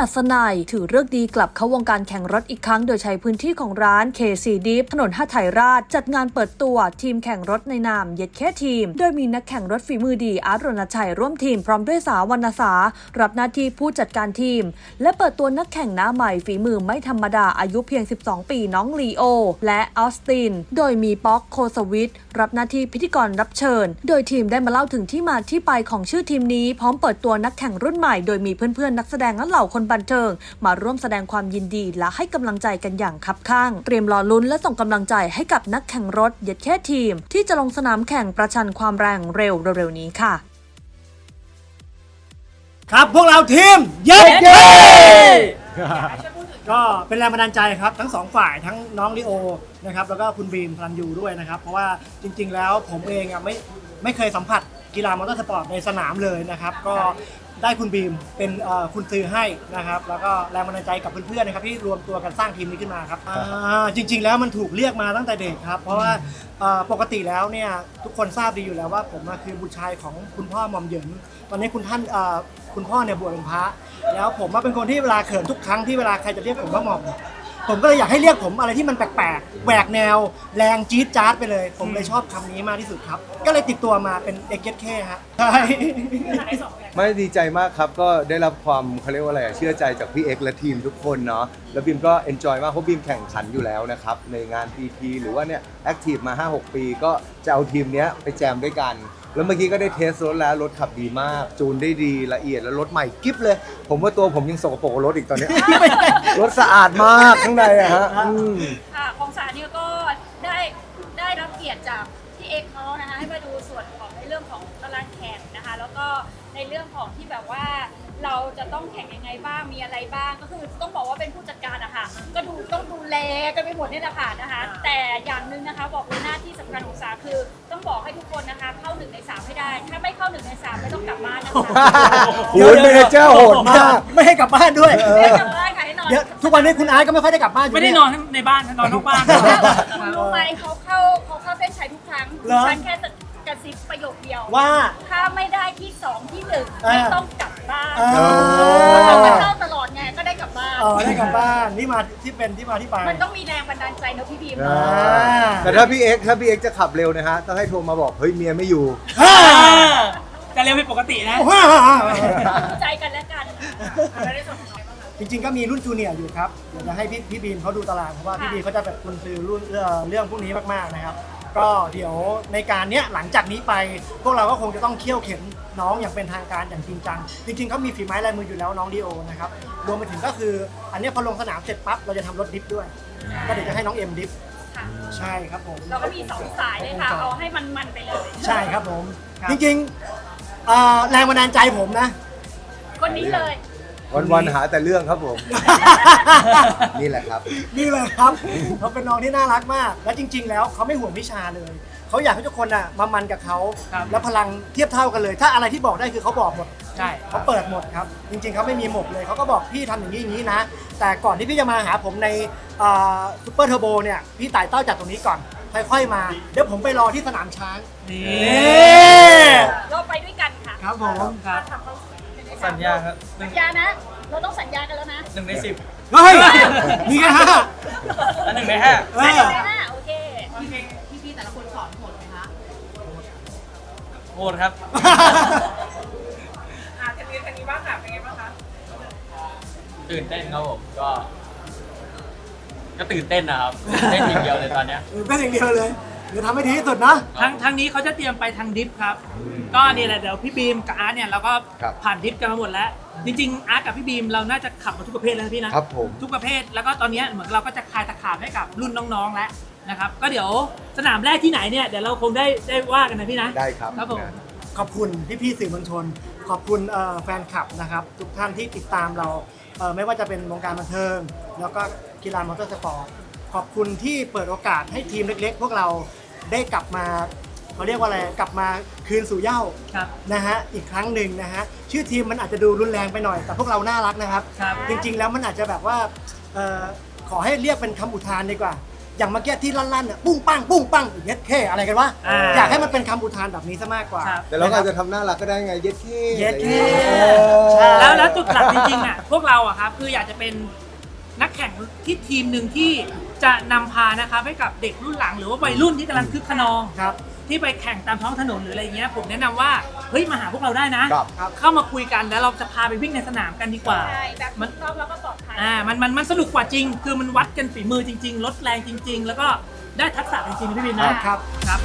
อัศนัยถือเลิกดีกลับเข้าวงการแข่งรถอีกครั้ง โดยใช้พื้นที่ของร้าน KC d e e p ถนนห้าไถราช จัดงานเปิดตัวทีมแข่งรถในนามเย็ดแค่ทีม โดยมีนักแข่งรถฝีมือดีอาร์ตรณชัยร่วมทีมพร้อมด้วยสาววรรณสา รับหน้าที่ผู้จัดการทีม และเปิดตัวนักแข่งหน้าใหม่ฝีมือไม่ธรรมดาอายุเพียง 12 ปีน้องลีโอ และออสติน โดยมีป๊อกโคสวิทรับหน้าที่พิธีกรรับเชิญ โดยทีมได้มาเล่าถึงที่มาที่ไปของชื่อทีมนี้พร้อมเปิดตัวนักแข่งรุ่นใหม่โดยมีเพื่อนๆนักแสดงและเหล่าคนบันเทิง มาร่วมแสดงความยินดีและให้กำลังใจกันอย่างคับข้าง เตรียมรอลุ้นและส่งกำลังใจให้กับนักแข่งรถเย็ดแค่ทีม ที่จะลงสนามแข่งประชันความแรงเร็วเร็วๆนี้ค่ะ ครับพวกเราทีมเย็ดเย้ก็เป็นแรงบันดาลใจครับ ทั้งสองฝ่ายทั้งน้องลิโอนะครับแล้วก็คุณบีมพลันยูด้วยนะครับ เพราะว่าจริง ๆ แล้วผมเองอะไม่ไม่เคยสัมผัสกีฬามอเตอร์สปอร์ตในสนามเลยนะครับ ก็ ได้คุณบีมเป็นเอ่อคุณซื้อให้นะครับแล้วก็แรงบันดาลใจกับเพื่อนๆนะครับที่รวมตัวกันสร้างทีมนี้ขึ้นมาครับอ่าจริง ๆ แล้วมันถูกเรียกมาตั้งแต่เด็กครับ เพราะว่าเอ่อปกติแล้วเนี่ยทุกคนทราบดีอยู่แล้วว่าผมอะคือบุตรชายของคุณพ่อหม่อมเหยินตอนนี้คุณท่านเอ่อคุณพ่อเนี่ยบวชเป็นพระแล้วผมว่าเป็นคนที่เวลาเขินทุกครั้งที่เวลาใครจะเรียกผมว่าหม่อม ผมก็เลยอยากให้เรียกผมอะไรที่มันแปลกๆแหวกแนว แรงจี๊ดจ๊าดไปเลย ผมเลยชอบคำนี้มากที่สุดครับ ก็เลยติดตัวมาเป็นเอเกตเคฮะใช่ไม่ดีใจมากครับก็ได้รับความเขาเรียกว่าอะไรอะเชื่อใจจากพี่เอ็กซ์และทีมทุกคนเนาะแล้วบีมก็เอนจอยมากเพราะบีมแข่งขันอยู่แล้วนะครับในงาน PT หรือว่าเนี่ยแอคทีฟมา 5-6 ปี ก็จะเอาทีมเนี้ยไปแจมด้วยกัน แล้วเมื่อกี้ก็ได้เทสรถแล้วรถขับดีมาก จูนได้ดีละเอียดแล้วรถใหม่กิ๊บเลย ผมว่าตัวผมยังสกปรกกว่ารถอีกตอนเนี้ย รถสะอาดมากข้างในอะฮะอืม ค่ะของสารเนี่ยก็ได้ได้รับเกียรติจากพี่เอกเขานะคะให้มาดูส่วนของในเรื่องของตารางแข่งนะคะ แล้วก็ในเรื่องของที่แบบว่า เราจะต้องแข่งยังไงบ้างมีอะไรบ้าง ก็คือต้องบอกว่าเป็นผู้จัดการอะค่ะก็ดูต้องดูแลกันไปหมดนี่แหละค่ะนะคะ แต่อย่างหนึ่งนะคะบอกเลยหน้าที่สำคัญของสาคือ ต้องบอกให้ทุกคนนะคะ เข้าหนึ่งในสามให้ได้ ถ้าไม่เข้าหนึ่งในสามไม่ต้องกลับบ้านนะคะโอ้ยเมเนเจอร์โหดมากไม่ให้กลับบ้านด้วยไม่กลับบ้านค่ะให้นอนเดี๋ยวทุกวันนี้คุณอาร์ตก็ไม่ค่อยได้กลับบ้านยู่ไม่ได้นอนในบ้านนอนนอกบ้าน คุณรู้ไหมเขาเข้าเขาเข้าเส้นชัยทุกครั้งเหรอ ฉันแค่กระซิบประโยคเดียว ว่า ถ้าไม่ได้ที่สองที่หนึ่งอ่า ไม่ต้องกลับ บ้านอ่าเราก็เข้าตลอดไงก็ได้กลับบ้าน อ๋อได้กลับบ้านนี่มาที่เป็นที่มาที่ไป มันต้องมีแรงบันดาลใจเนอะพี่บีมอ่าอ่าแต่ถ้าพี่เอ็กซ์ถ้าพี่เอ็กซ์จะขับเร็วนะฮะต้องให้โทรมาบอกเฮ้ยเมียไม่อยู่ ฮ่าจะเร็วผิดปกตินะ ฮ่าดูใจกันและกันจริงๆก็มีรุ่นจูเนียร์อยู่ครับเดี๋ยวจะให้พี่พี่บีมเขาดูตารางเพราะว่าพี่บีมเขาจะแบบคุณซื้อรุ่นเอ่อเรื่องพวกนี้มากๆนะครับ ก็เดี๋ยวในการเนี้ยหลังจากนี้ไป พวกเราก็คงจะต้องเคี่ยวเข็น น้องอย่างเป็นทางการอย่างจริงจัง จริงๆเขามีฝีไม้ลายมืออยู่แล้วน้องดีโอนะครับรวมไปถึงก็คืออันเนี้ยพอลงสนามเสร็จปั๊บเราจะทำรถดิฟด้วย ก็เดี๋ยวจะให้น้องเอ็มดิฟค่ะ ใช่ครับผม เราก็มีสองสายเลยค่ะ เอาให้มันๆไปเลยใช่ครับผม จริงๆเอ่อแรงบันดาลใจผมนะ คนนี้เลย วันๆหาแต่เรื่องครับผม นี่แหละครับ นี่เลยครับ เขาเป็นน้องที่น่ารักมาก และจริง ๆ แล้วเขาไม่ห่วงวิชาเลย เขาอยากให้ทุกคนอะมามันกับเขา ครับ แล้วพลังเทียบเท่ากันเลย ถ้าอะไรที่บอกได้คือเขาบอกหมด ใช่ เขาเปิดหมดครับ จริงๆเขาไม่มีหมกเลยเขาก็บอกพี่ทำอย่างนี้อย่างนี้นะ แต่ก่อนที่พี่จะมาหาผมในซูเปอร์เทอร์โบเนี่ยพี่ไต่เต้าจากตรงนี้ก่อนค่อยๆมา เดี๋ยวผมไปรอที่สนามช้างนี่นี่เราไปด้วยกันค่ะครับผม ครับทำเขาสั ญญาครับหนึ่สังญญานะ เราต้องสัญญากันแล้วนะหนึ่งในสิบเฮ้ย มีแค่ห้าและหนึ่งในห้าเอสัญอญานะโอเค พี่พี่ๆแต่ละคนสอนโหดไหมคะโหดครับตื่นเต้นครับผมก็ ก็ตื่นเต้นนะครับ เต้นอย่างเดียวเลยตอนเนี้ยเป็นอย่างเดียวเลย เดี๋ยวทำให้ดีที่สุดนะ ทางทางนี้เขาจะเตรียมไปทางดิฟครับ ก็นี่แหละเดี๋ยวพี่บีมกับอาร์ตเนี่ยเราก็ครับผ่านดิฟกันมาหมดแล้ว จริงๆอาร์ตกับพี่บีมเราน่าจะขับมาทุกประเภทแล้วนะพี่นะครับผม ทุกประเภทแล้วก็ตอนนี้เหมือนเราก็จะคลายตะขาบให้กับรุ่นน้องๆแล้วนะครับก็เดี๋ยวสนามแรกที่ไหนเนี่ยเดี๋ยวเราคงได้ได้ว่ากันนะพี่นะได้ครับครับผมขอบคุณพี่ๆสื่อมวลชน ขอบคุณเอ่อแฟนคลับนะครับ ทุกท่านที่ติดตามเราเอ่อไม่ว่าจะเป็นวงการบันเทิง แล้วก็กีฬามอเตอร์สปอร์ตขอบคุณที่เปิดโอกาสให้ทีมเล็กๆ พวกเรา ได้กลับมาเขาเรียกว่าอะไรกลับมาคืนสู่เหย้าครับ นะฮะอีกครั้งหนึ่งนะฮะชื่อทีมมันอาจจะดูรุนแรงไปหน่อย แต่พวกเราน่ารักนะครับ ครับ จริงๆแล้วมันอาจจะแบบว่าเอ่อขอให้เรียกเป็นคำอุทานดีกว่า อย่างเมื่อกี้ที่ลั่นๆเนี่ยปุ้งปังปุ้งปังเย็ดเข้อะไรกันวะอ่าอยากให้มันเป็นคำอุทานแบบนี้ซะมากกว่าครับ แต่เราก็อาจจะทำน่ารักก็ได้ไงเย็ดเท่เย็ดเข้เออใช่แล้วแล้วจุดหลักจริงๆอะพวกเราอะครับคืออยากจะเป็น นักแข่งที่ทีมหนึ่งที่จะนำพานะครับให้กับเด็กรุ่นหลัง หรือว่าวัยรุ่นที่กำลังคึกขนอง ครับ ที่ไปแข่งตามท้องถนนหรืออะไรเงี้ยผมแนะนำว่าเฮ้ยมาหาพวกเราได้นะ ครับครับ เข้ามาคุยกันแล้วเราจะพาไปวิ่งในสนามกันดีกว่า ใช่แบบถูกต้องแล้วก็ปลอดภัย อ่ามันมันมันสนุกกว่าจริง คือมันวัดกันฝีมือจริงๆลดแรงจริง ๆ แล้วก็ได้ทักษะจริงๆพี่บินนะครับ ครับ